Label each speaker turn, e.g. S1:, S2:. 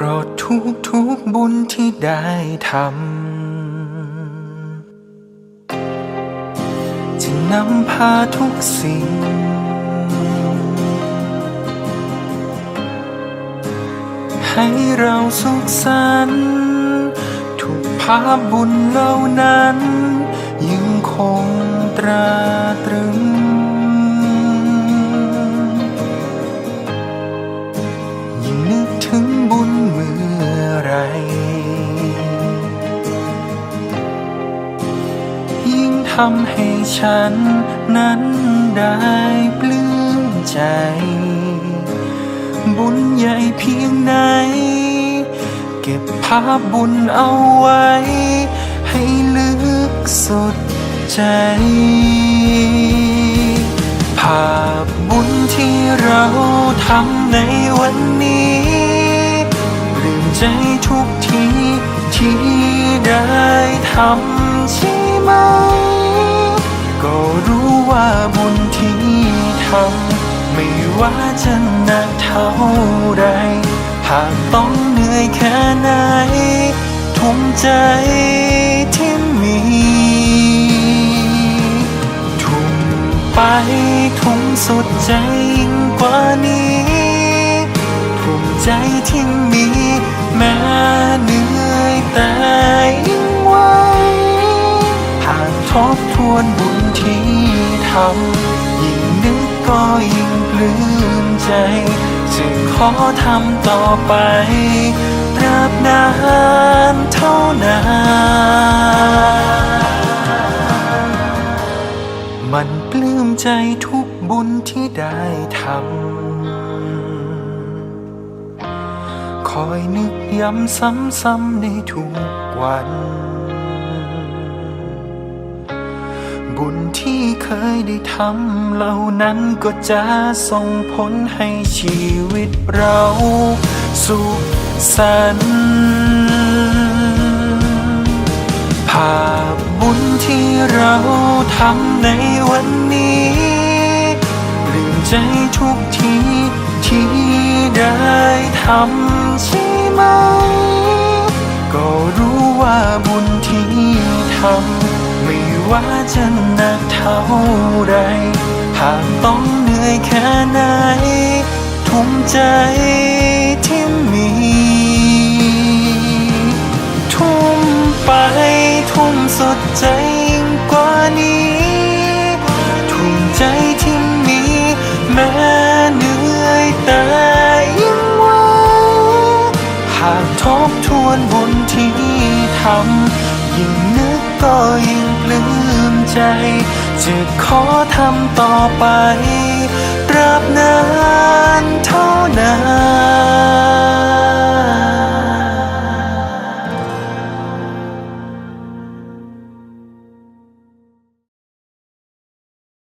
S1: พราะทุกทุกบุญที่ได้ทำจะนำพาทุกสิ่ง ให้เราสุขสันต์ทุกภาพบุญเหล่านั้น ยังคงตรา ยิ่งทำให้ฉันนั้นได้ปลื้มใจ บุญใหญ่เพียงไหน เก็บภาพบุญเอาไว้ ให้ลึกสุดใจ ภาพบุญที่เราทำในวันนี้ ลืมใจทุกที ที่ได้ทำใช่ไหม ก็รู้ว่าบุญที่ทำไม่ว่าจะหนักเท่าไร หากต้องเหนื่อยแค่ไหน ทุ่มใจที่มี ทุ่มไปทุ่มสุดใจยิ่งกว่านี้ ใจที่มีแม้เหนื่อยแต่ยิ่งไหวหากทบทวนบุญที่ทำยิ่งนึกก็ยิ่งปลื้มใจจึงขอทำต่อไปตราบนานเท่านานมันปลื้มใจทุกบุญที่ได้ทำ อยนึกย้ำซ้ำๆในทุกวัน บุญที่เคยได้ทำเหล่านั้นก็จะส่งผลให้ชีวิตเราสุขสันต์ภาพบุญที่เราทำในวันนี้ปลื้มใจทุกที ที่ได้ทำใช่ไหม ก็รู้ว่าบุญที่ทำไม่ว่าจะหนักเท่าไรหากต้องเหนื่อยแค่ไหน ทุ่มใจที่มี ทุ่มไปทุ่มสุดใจ ที่ทำยิ่งนึกก็ยิ่งปลื้มใจ จะขอทำต่อไปตราบนานเท่านาน